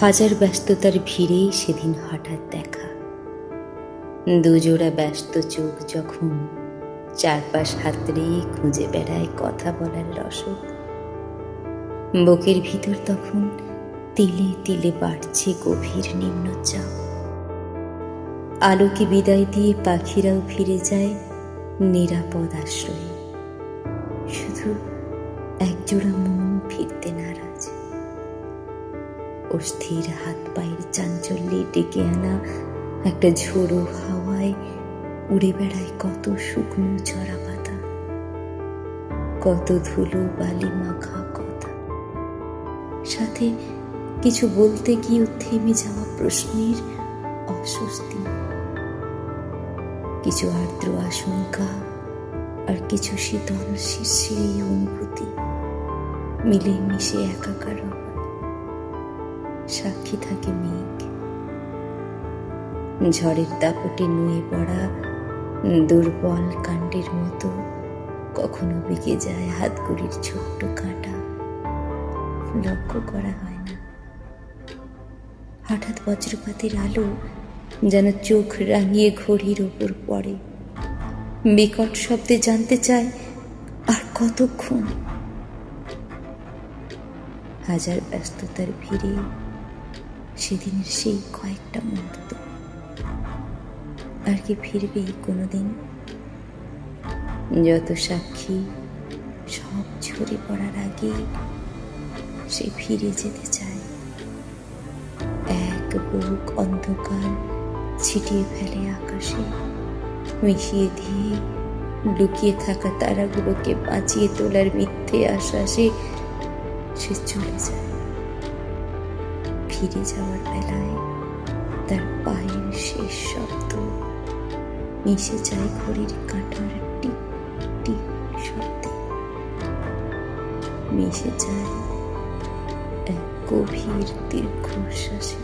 হাজার ব্যস্ততার ভিড়েই সেদিন হঠাৎ দেখা। দুজোড়া ব্যস্ত চোখ যখন চারপাশ হাতড়ে খুঁজে বেড়ায় কথা বলার রসদ। বুকের ভিতর তখন তিলে তিলে বাড়ছে গভীর নিম্নচাপ। আলোকে বিদায় দিয়ে পাখিরাও ফিরে যায় নিরাপদ আশ্রয়ে। শুধু একজোড়া মন ফিরতে নারাজ। অস্থির হাত পায়ের চাঞ্চল্যে ডেকে আনা একটা ঝোড়ো হাওয়ায় উড়ে বেড়ায় কত শুকনো চড়া পাতা, কত ধুলো বালি মাখা কথা। সাথে কিছু বলতে গিয়েও থেমে যাওয়া প্রশ্নের অস্বস্তি। কিছু আর্দ্র আশঙ্কা আর কিছু শীতল শিশির অনুভূতি মিলে মিশে একাকার সাক্ষী থাকে মেঘ। ঝড়ের দাপটে নুয়ে পড়া দুর্বল কাণ্ডের মতো কখনো বেঁকে যায় হাতগুড়ির ছোট্ট কাঁটা। লক্ষ্য করা হয় না। হঠাৎ বজ্রপাতের আলো যেন চোখ রাঙিয়ে ঘড়ির ওপর পড়ে। বিকট শব্দে জানতে চায়, আর কতক্ষণ? হাজার ব্যস্ততার ভিড়ে সেদিনের সেই কয়েকটা মুহূর্ত। আর কি ফিরবে কোনোদিন? যত সাক্ষী, সব ঝরে পড়ার আগে সে ফিরে যেতে চায়। এক বুক অন্ধকার ছিটিয়ে ফেলে আকাশে, মিশিয়ে দিয়ে লুকিয়ে থাকা তারাগুলোকে বাঁচিয়ে তোলার মিথ্যে আশ্বাসে সে চলে যায়। ফিরে যাওয়ার বেলায় তার পায়ের শেষ শব্দ মিশে যায় ঘড়ির কাঁটার টিপ টিপ শব্দে। মিশে যায় এক গভীর দীর্ঘশ্বাসে।